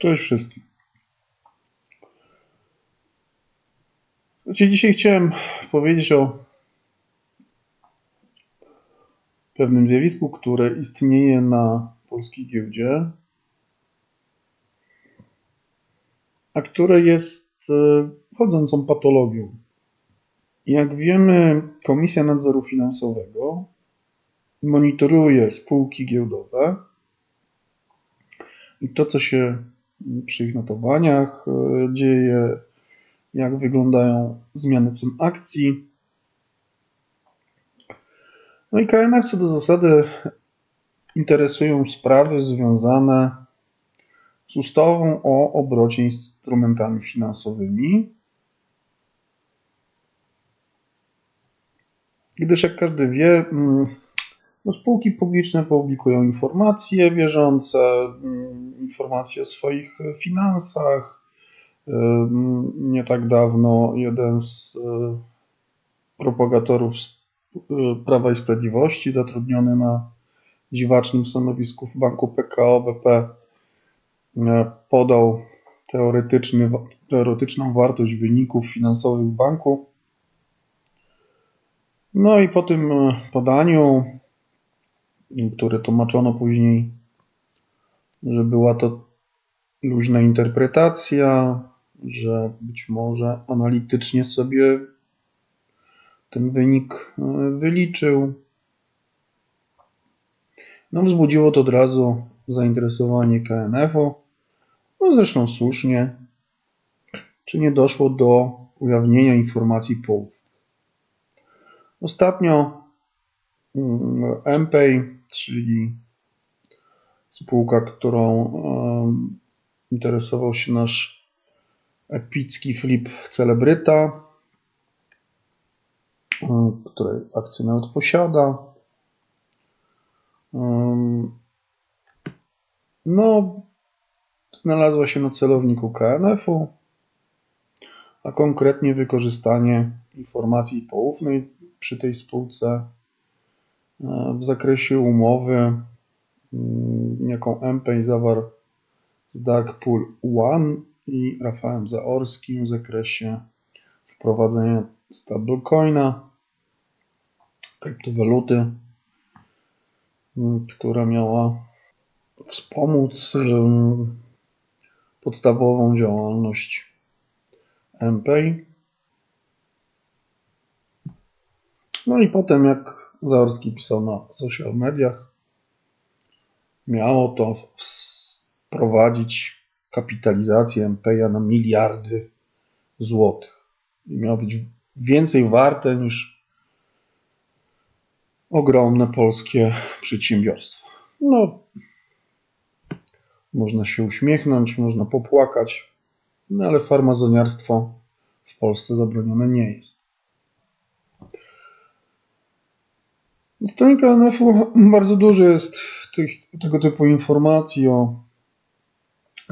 Cześć wszystkim. Znaczy, dzisiaj chciałem powiedzieć o pewnym zjawisku, które istnieje na polskiej giełdzie, a które jest e, chodzącą patologią. Jak wiemy, Komisja Nadzoru Finansowego monitoruje spółki giełdowe i to, co się przy ich notowaniach e, dzieje, jak wyglądają zmiany cen akcji. No i KNF co do zasady interesują sprawy związane z ustawą o obrocie instrumentami finansowymi. Gdyż jak każdy wie, mm, no spółki publiczne publikują informacje bieżące, mm, informacje o swoich finansach. Nie tak dawno jeden z e, propagatorów e, Prawa i Sprawiedliwości, zatrudniony na dziwacznym stanowisku w banku PKO BP, e, podał teoretyczny, teoretyczną wartość wyników finansowych banku. No i po tym podaniu które tłumaczono później, że była to luźna interpretacja, że być może analitycznie sobie ten wynik e, wyliczył. No, wzbudziło to od razu zainteresowanie KNF-u, no zresztą słusznie, czy nie doszło do ujawnienia informacji połów. Ostatnio mm, MPay czyli spółka, którą interesował się nasz epicki flip celebryta, której akcję nawet posiada. No, znalazła się na celowniku KNF-u, a konkretnie wykorzystanie informacji poufnej przy tej spółce w zakresie umowy, mm, jaką MPay zawarł z Darkpool One i Rafałem Zaorskim w zakresie wprowadzenia stablecoina, kryptowaluty, mm, która miała wspomóc mm, podstawową działalność MPay. No i potem, jak Zaorski pisał na social mediach. Miało to wprowadzić kapitalizację MPA na miliardy złotych. I miało być więcej warte niż ogromne polskie przedsiębiorstwa. No, można się uśmiechnąć, można popłakać, no ale farmazoniarstwo w Polsce zabronione nie jest. Na stronie KNF-u bardzo dużo jest tych, tego typu informacji o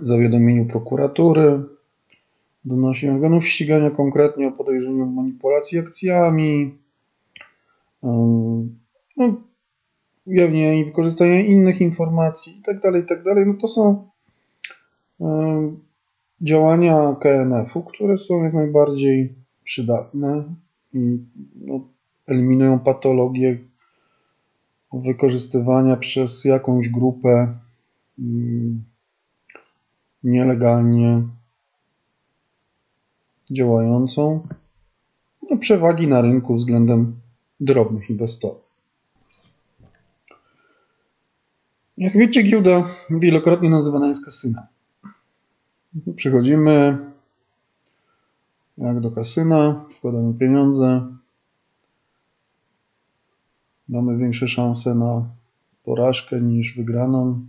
zawiadomieniu prokuratury, donosi organów ścigania konkretnie o podejrzeniu manipulacji akcjami, no, ujawnienia i wykorzystania innych informacji itd., tak itd. Tak no to są działania KNF-u, które są jak najbardziej przydatne i no, eliminują patologie wykorzystywania przez jakąś grupę mm, nielegalnie działającą no, przewagi na rynku względem drobnych inwestorów. Jak wiecie, giełda wielokrotnie nazywana jest kasynem. Przychodzimy jak do kasyna, wkładamy pieniądze, mamy większe szanse na porażkę niż wygraną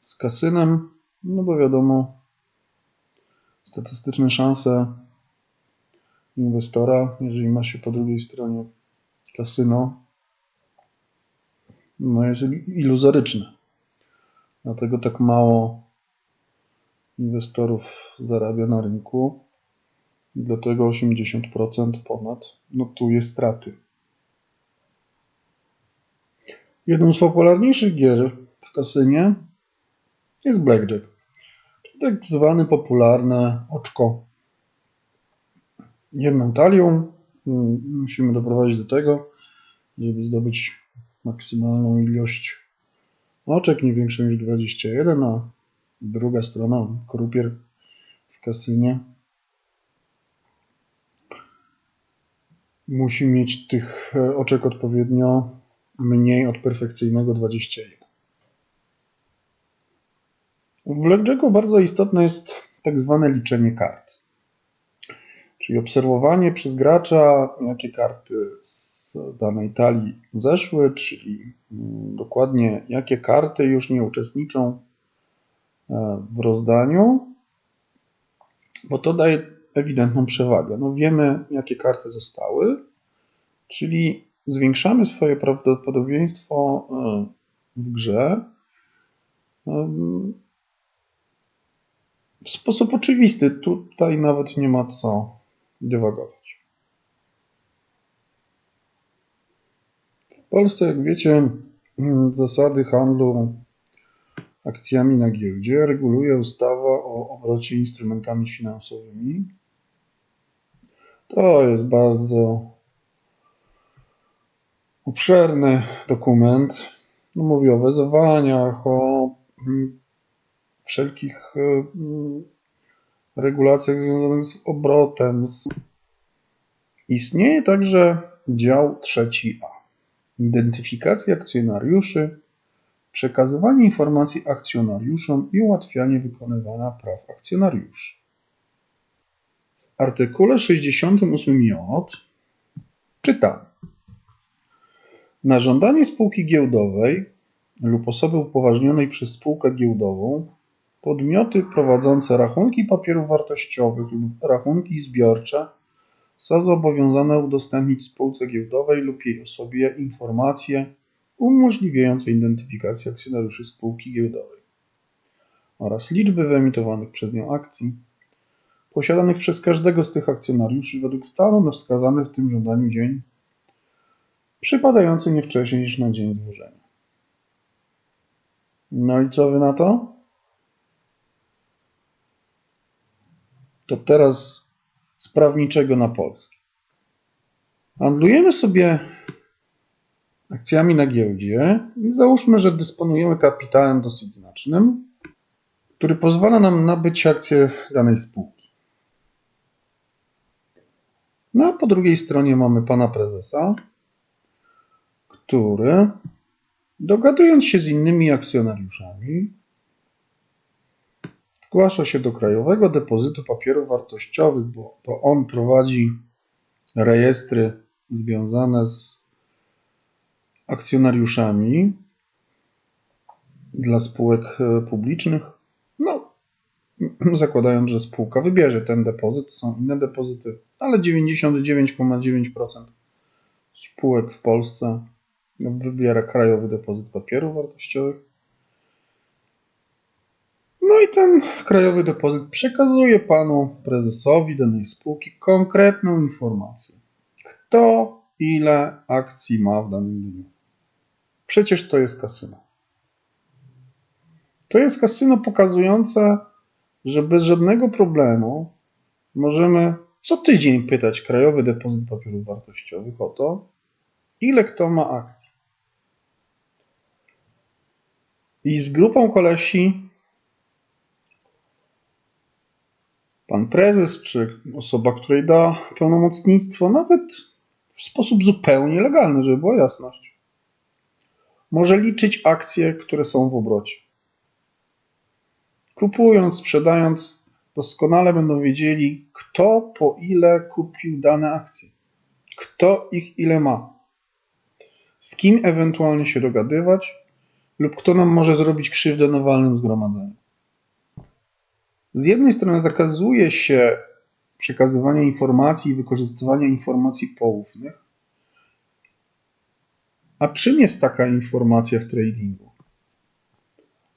z kasynem, no bo wiadomo, statystyczne szanse inwestora, jeżeli ma się po drugiej stronie kasyno, no jest iluzoryczne. Dlatego tak mało inwestorów zarabia na rynku. Dlatego 80% ponad notuje straty. Jedną z popularniejszych gier w kasynie jest Blackjack. tak zwane popularne oczko. Jedną talią mm, musimy doprowadzić do tego, żeby zdobyć maksymalną ilość oczek, nie większą niż 21, a druga strona, krupier w kasynie, musi mieć tych e, oczek odpowiednio mniej od perfekcyjnego 21. W blackjacku bardzo istotne jest tak zwane liczenie kart. Czyli obserwowanie przez gracza, jakie karty z danej talii zeszły, czyli mm, dokładnie jakie karty już nie uczestniczą e, w rozdaniu, bo to daje ewidentną przewagę. No wiemy, jakie karty zostały, czyli zwiększamy swoje prawdopodobieństwo e, w grze w sposób oczywisty. Tutaj nawet nie ma co dywagować. W Polsce, jak wiecie, zasady handlu akcjami na giełdzie reguluje ustawa o obrocie instrumentami finansowymi. To jest bardzo obszerny dokument. No, mówi o wezwaniach, o mm, wszelkich e, mm, regulacjach związanych z obrotem. Istnieje także dział trzeci A. Identyfikacja akcjonariuszy, przekazywanie informacji akcjonariuszom i ułatwianie wykonywania praw akcjonariuszy. W artykule 68j czytamy. Na żądanie spółki giełdowej lub osoby upoważnionej przez spółkę giełdową Podmioty prowadzące rachunki papierów wartościowych lub rachunki zbiorcze są zobowiązane udostępnić spółce giełdowej lub jej osobie informacje umożliwiające identyfikację akcjonariuszy spółki giełdowej oraz liczby wyemitowanych przez nią akcji posiadanych przez każdego z tych akcjonariuszy według stanu na wskazany w tym żądaniu dzień przypadający nie wcześniej niż na dzień złożenia. No i co wy na to? To teraz z prawniczego na polski. Handlujemy sobie akcjami na giełdzie i załóżmy, że dysponujemy kapitałem dosyć znacznym, który pozwala nam nabyć akcje danej spółki. No a po drugiej stronie mamy pana prezesa, który dogadując się z innymi akcjonariuszami, Zgłasza się do Krajowego Depozytu Papierów Wartościowych, bo on prowadzi rejestry związane z akcjonariuszami dla spółek e, publicznych. No, zakładając, że spółka wybierze ten depozyt, są inne depozyty, ale 99,9% spółek w Polsce wybiera Krajowy Depozyt Papierów Wartościowych. No i ten krajowy depozyt przekazuje panu prezesowi danej spółki konkretną informację. Kto ile akcji ma w danym dniu. Przecież to jest kasyno. To jest kasyno pokazujące, że bez żadnego problemu możemy co tydzień pytać Krajowy Depozyt Papierów Wartościowych o to, ile kto ma akcji. I z grupą kolesi pan prezes, czy osoba, której da pełnomocnictwo, nawet w sposób zupełnie legalny, żeby była jasność, może liczyć akcje, które są w obrocie. Kupując, sprzedając, doskonale będą wiedzieli, kto po ile kupił dane akcje, kto ich ile ma, z kim ewentualnie się dogadywać lub kto nam może zrobić krzywdę na walnym zgromadzeniu z jednej strony zakazuje się przekazywania informacji i wykorzystywania informacji poufnych. A czym jest taka informacja w tradingu?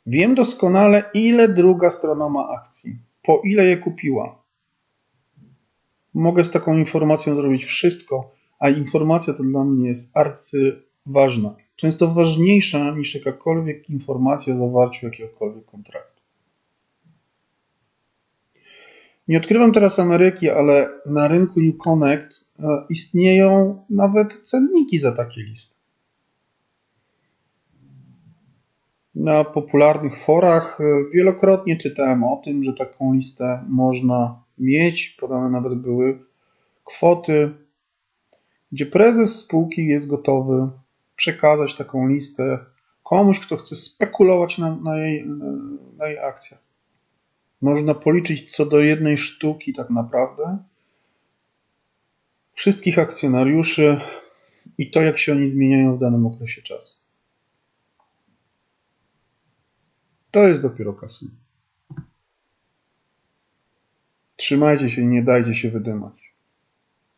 Wiem doskonale, ile druga strona ma akcji, po ile je kupiła. Mogę z taką informacją zrobić wszystko, a informacja to dla mnie jest arcyważna. Często ważniejsza niż jakakolwiek informacja o zawarciu jakiegokolwiek kontraktu. Nie odkrywam teraz Ameryki, ale na rynku New Connect e, istnieją nawet cenniki za takie listy. Na popularnych forach e, wielokrotnie czytałem o tym, że taką listę można mieć. Podane nawet były kwoty, gdzie prezes spółki jest gotowy przekazać taką listę komuś, kto chce spekulować na, na, jej, na jej akcjach. Można policzyć co do jednej sztuki, tak naprawdę, wszystkich akcjonariuszy i to, jak się oni zmieniają w danym okresie czasu. To jest dopiero kasyno. Trzymajcie się i nie dajcie się wydymać.